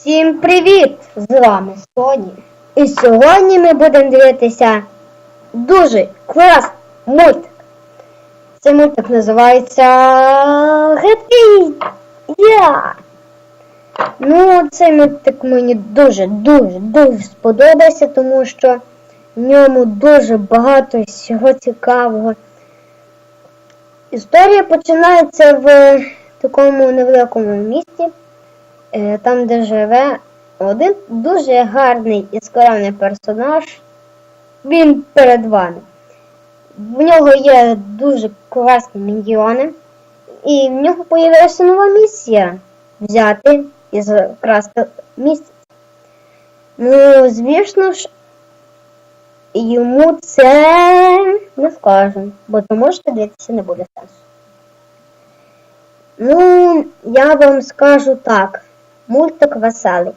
Всім привіт! З вами Соні. І сьогодні ми будемо дивитися дуже класний мультик. Цей мультик називається Гетий Я. Ну, цей мультик мені дуже, дуже, дуже сподобався, тому що в ньому дуже багато всього цікавого. Історія починається в такому невеликому місті. Е, там, де живе один дуже гарний і скромний персонаж. Він перед вами. В нього є дуже класні міньйони, і в нього появилася нова місія взяти і закрасти місяць. Ну, звісно ж, йому це не скажемо, бо тому що дивитися не буде сенсу. Ну, я вам скажу так. Мультик веселий.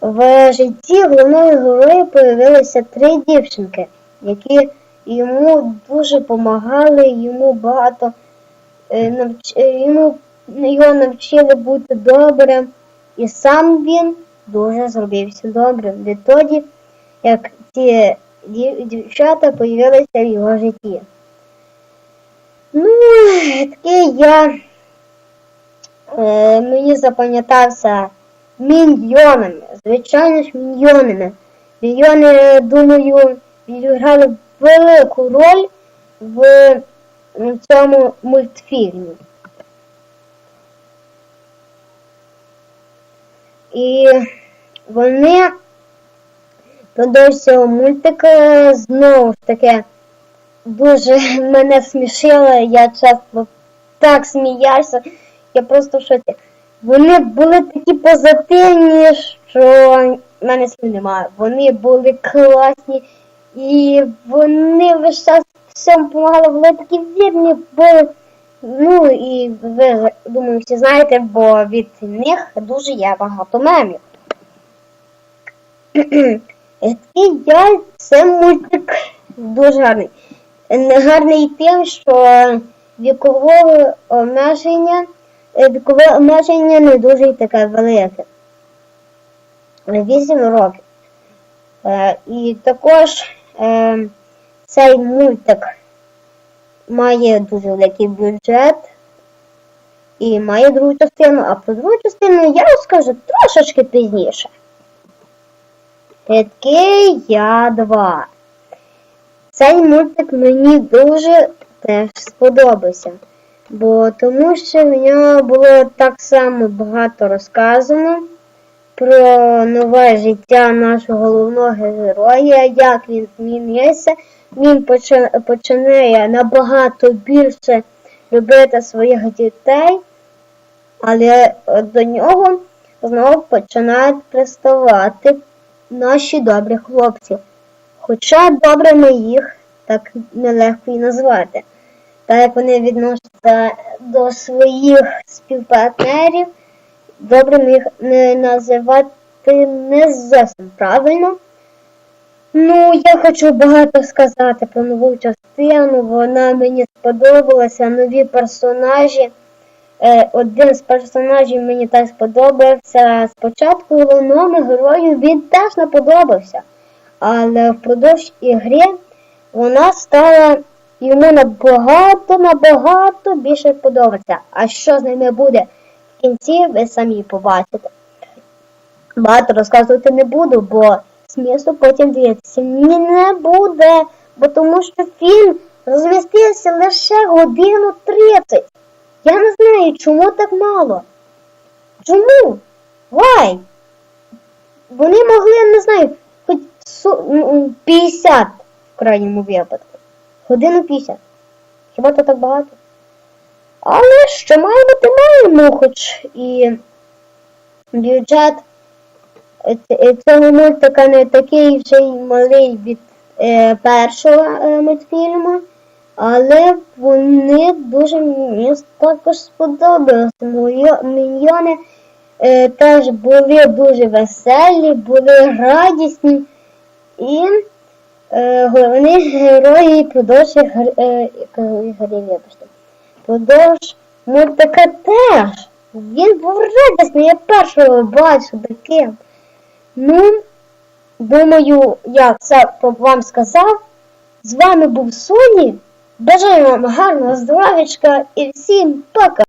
В житті головного героя появилися три дівчинки, які йому дуже допомагали, йому багато е, навч... е, йому, його навчили бути добрим, і сам він дуже зробився добрим відтоді, як ці дів- дівчата появилися в його житті. Ну, такий я е, мені запам'ятався міньйонами, звичайно ж міньйонами. Міньйони, думаю, відіграли велику роль в, цьому мультфільмі. І вони продовж цього мультика знову ж таки дуже мене смішили. Я часто так сміявся. Я просто в шоці. Вони були такі позитивні, що в мене слів немає. Вони були класні і вони весь час всім допомагали, вони такі вірні були. Ну і ви, думаю, всі знаєте, бо від них дуже є багато мемів. І я це мультик дуже гарний. Гарний тим, що вікового обмеження вікове обмеження не дуже таке велике. 8 років. Е, І також е, цей мультик має дуже великий бюджет і має другу частину, а про другу частину я розкажу трошечки пізніше. Такий я 2. Цей мультик мені дуже теж сподобався. Бо тому що в нього було так само багато розказано про нове життя нашого головного героя, як він змінився. Він починає набагато більше любити своїх дітей, але до нього знову починають приставати наші добрі хлопці. Хоча добрими їх так нелегко і назвати. Так як вони відносяться до своїх співпартнерів, добрим їх не називати не зовсім правильно. Ну, я хочу багато сказати про нову частину. Вона мені сподобалася, нові персонажі. Е, один з персонажів мені так сподобався. Спочатку головному герою він теж не подобався. Але впродовж ігри вона стала йому набагато, набагато більше подобається. А що з ними буде в кінці, ви самі побачите. Багато розказувати не буду, бо смісу потім дивитися ні не буде, бо тому що фільм розмістився лише годину 30. Я не знаю, чому так мало. Чому? Why? Вони могли, не знаю, хоч 50 в крайньому випадку. Годину 50. Хіба то так багато? Але що має бути маємо, хоч і бюджет е, е, цього мультика не такий вже й малий від е, першого е, мультфільму, але вони дуже мені також сподобалися. Міньйони е, теж були дуже веселі, були радісні і головні герої продовж вибачте. Продовж мультика теж Він був радісний, я першого бачу таким. Ну, думаю, я це вам сказав. З вами був Соні. Бажаю вам гарного здоров'ячка і всім пока!